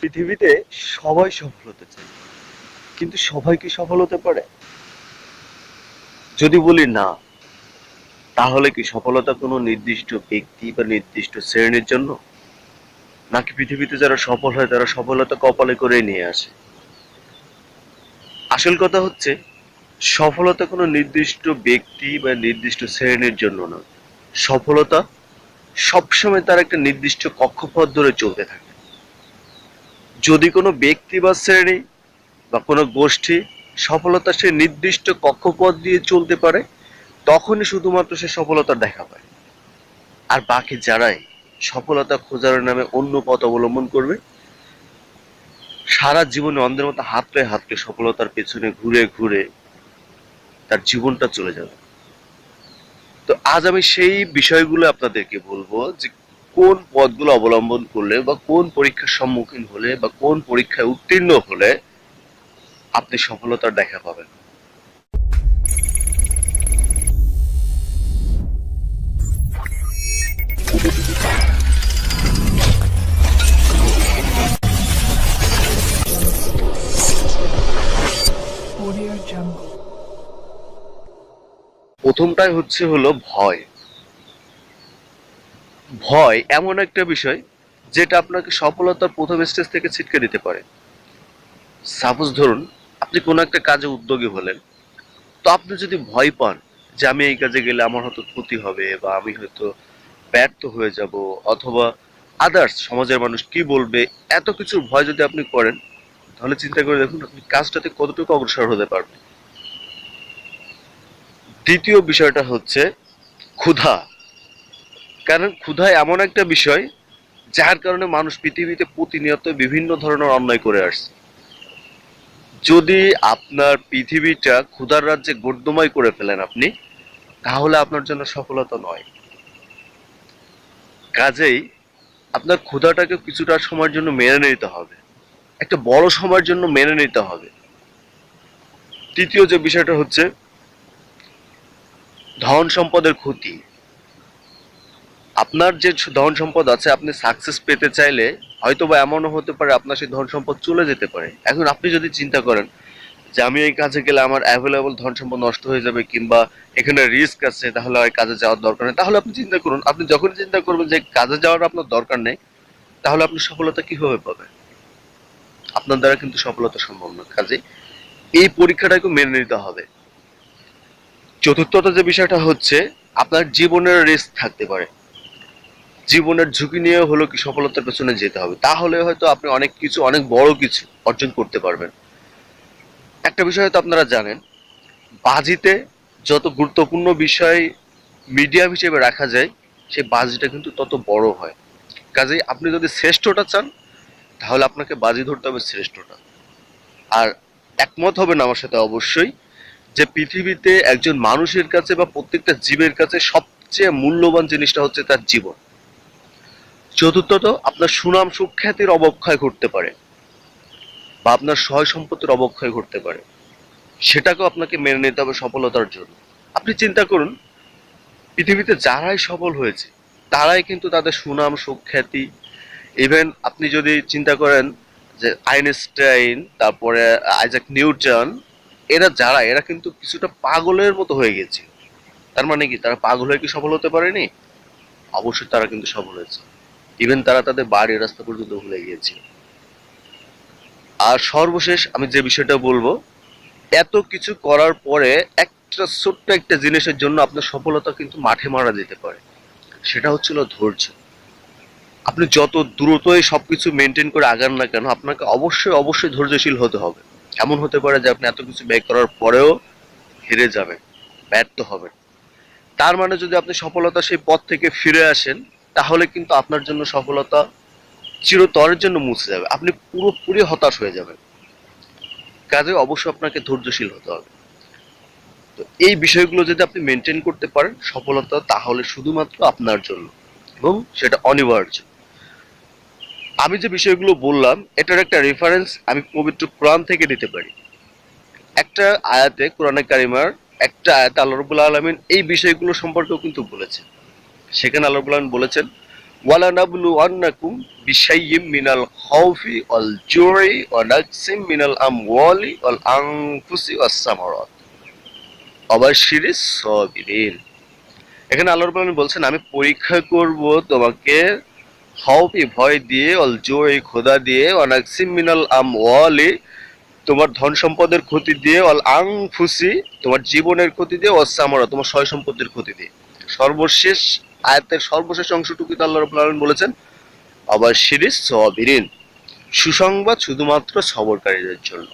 পৃথিবীতে সবাই সফল হতে চায়। কিন্তু সবাই কি সফল হতে পারে? যদি বলি না, তাহলে কি সফলতা কোনো নির্দিষ্ট ব্যক্তি বা নির্দিষ্ট শ্রেণির জন্য? নাকি পৃথিবীতে যারা সফল হয়, তারা সফলতা কপালে করে নিয়ে আসে? আসল কথা হচ্ছে, সফলতা কোনো নির্দিষ্ট ব্যক্তি বা নির্দিষ্ট শ্রেণির জন্য না সফলতা সবসময় তার একটা নির্দিষ্ট কক্ষপথ ধরে চলতে থাকে। যদি কোনো ব্যক্তি বা শ্রেণি বা কোনো গোষ্ঠী সফলতা সে নির্দিষ্ট কক্ষপথ দিয়ে চলতে পারে, তখনই শুধুমাত্র সে সফলতার দেখা পায়। আর বাকি যারাই সফলতা খোঁজার নামে অন্য পথ অবলম্বন করবে, সারা জীবনে অন্ধের মতো হাতড়ে হাতড়ে সফলতার পেছনে ঘুরে ঘুরে তার জীবনটা চলে যাবে। তো আজ আমি সেই বিষয়গুলো আপনাদেরকে বলব যে কোন পথগুলো অবলম্বন করলে বা কোন পরীক্ষার সম্মুখীন হলে বা কোন পরীক্ষায় উত্তীর্ণ হলে আপনি সফলতার দেখা পাবেন। প্রথমটাই হচ্ছে হলো ভয়। ভয় এমন একটা বিষয় যেটা আপনাকে সফলতার প্রথম স্টেজ থেকে ছিটকে দিতে পারে। সাপোজ ধরুন, আপনি কোনো একটা কাজে উদ্যোগী হলেন, তো আপনি যদি ভয় পান যে আমি এই কাজে গেলে আমার হয়তো ক্ষতি হবে বা আমি হয়তো ব্যর্থ হয়ে যাব অথবা আদার্স সমাজের মানুষ কি বলবে, এত কিছুর ভয় যদি আপনি করেন, তাহলে চিন্তা করে দেখুন আপনি কাজটাতে কতটুকু অগ্রসর হতে পারবেন। দ্বিতীয় বিষয়টা হচ্ছে ক্ষুধা। কারণ ক্ষুধা এমন একটা বিষয়, যার কারণে মানুষ পৃথিবীতে প্রতিনিয়ত বিভিন্ন ধরনের অন্যায় করে আসছে। যদি আপনার পৃথিবীটা ক্ষুধার রাজ্যে গর্দময় করে ফেলেন আপনি, তাহলে আপনার জন্য সফলতা নয়। কাজেই আপনার ক্ষুধাটাকে কিছুটা সময়ের জন্য মেনে নিতে হবে। একটা বড় সময়ের জন্য মেনে নিতে হবে। তৃতীয় যে বিষয়টা হচ্ছে, ধন সম্পদের ক্ষতি। আপনার যে ধন সম্পদ আছে, আপনি সাকসেস পেতে চাইলে হয়তো বা এমনও হতে পারে আপনার সেই ধন সম্পদ চলে যেতে পারে। এখন আপনি যদি চিন্তা করেন যে আমি এই কাজে গেলে আমার অ্যাভেলেবল ধন সম্পদ নষ্ট হয়ে যাবে কিংবা এখানে রিস্ক আছে, তাহলে আর কাজে যাওয়ার দরকার নেই। তাহলে আপনি চিন্তা করুন, আপনি যখন চিন্তা করবেন যে কাজে যাওয়ার আপনার দরকার নেই, তাহলে আপনি সফলতা কীভাবে পাবেন? আপনার দ্বারা কিন্তু সফলতা সম্ভব না। কাজে এই পরীক্ষাটাকে মেনে নিতে হবে। চতুর্থত যে বিষয়টা হচ্ছে, আপনার জীবনের রিস্ক থাকতে পারে। জীবনের ঝুঁকি নিয়ে হলো কি সফলতার পেছনে যেতে হবে। তাহলে হয়তো আপনি অনেক কিছু, অনেক বড় কিছু অর্জন করতে পারবেন। একটা বিষয় হয়তো আপনারা জানেন, বাজিতে যত গুরুত্বপূর্ণ বিষয় মিডিয়াম হিসেবে রাখা যায়, সেই বাজিটা কিন্তু তত বড় হয়। কাজেই আপনি যদি শ্রেষ্ঠটা চান, তাহলে আপনাকে বাজি ধরতে হবে শ্রেষ্ঠটা। আর একমত হবেন আমার সাথে অবশ্যই যে পৃথিবীতে একজন মানুষের কাছে বা প্রত্যেকটা জীবের কাছে সবচেয়ে মূল্যবান জিনিসটা হচ্ছে তার জীবন। চতুর্থত, আপনার সুনাম সুখ্যাতির অবক্ষয় ঘটতে পারে বা আপনার সয় সম্পত্তির অবক্ষয় ঘটতে পারে। সেটাকেও আপনাকে মেনে নিতে হবে সফলতার জন্য। আপনি চিন্তা করুন, পৃথিবীতে যারাই সফল হয়েছে, তারাই কিন্তু তাদের সুনাম, সুখ্যাতি ইভেন আপনি যদি চিন্তা করেন যে আইনস্টাইন, তারপরে আইজাক নিউটন, এরা যারা, এরা কিন্তু কিছুটা পাগলের মতো হয়ে গেছে। তার মানে কি, তারা পাগল হয়ে কি সফল হতে পারেনি? অবশ্যই তারা কিন্তু সফল হয়েছে। ইভেন তারা তাদের বাড়ির রাস্তা পর্যন্ত ভুলে গিয়েছে আর সর্বশেষ আমি যে বিষয়টা বলব, এত কিছু করার পরে একটা ছোট্ট একটা জিনিসের জন্য আপনার সফলতা কিন্তু মাঠে মারা যেতে পারে। সেটা হচ্ছিল ধৈর্য। আপনি যত দ্রুতই সবকিছু মেনটেন করে আগান না কেন, আপনাকে অবশ্যই অবশ্যই ধৈর্যশীল হতে হবে। এমন হতে পারে যে আপনি এত কিছু ব্যয় করার পরেও হেরে যাবেন, ব্যর্থ হবেন। তার মানে যদি আপনি সফলতা সেই পথ থেকে ফিরে আসেন তাহলে কিন্তু আপনার জন্য সফলতা চিরতরের জন্য মুছে যাবে। আপনি পুরোপুরি হতাশ হয়ে যাবেন। কাজে অবশ্যই আপনাকে ধৈর্যশীল হতে হবে। তো এই বিষয়গুলো যদি আপনি মেনটেন করতে পারেন, সফলতা তাহলে শুধুমাত্র আপনার জন্য এবং সেটা অনিবার্য। আমি যে বিষয়গুলো বললাম, এটার একটা রেফারেন্স আমি পবিত্র কোরআন থেকে দিতে পারি। একটা আয়াতে কোরআনে কারিমার, একটা আয়াতে আল্লাহ রবুল্লা আলমিন এই বিষয়গুলো সম্পর্কেও কিন্তু বলেছেন। সেখানে আল্লাহ রবুল্লা আলমিন বলেছেন মিনাল মিনাল এখানে বলছেন, আমি পরীক্ষা করব তোমাকে খাউফি ভয় দিয়ে অল জুই খোদা দিয়ে, ওয়া নাকসিম মিনাল আমওয়ালি, তোমার ধন সম্পদের ক্ষতি দিয়ে অল আং আংফুসি তোমার জীবনের ক্ষতি দিয়ে অসামরা তোমার সয় সম্পত্তির ক্ষতি দিয়ে। সর্বশেষ আয়াতের সর্বশেষ অংশটুকুতে আল্লাহ রবুল্লা আলম বলেছেন আবার সিরিজ সবিরিন সুসংবাদ শুধুমাত্র সবরকারীদের জন্য।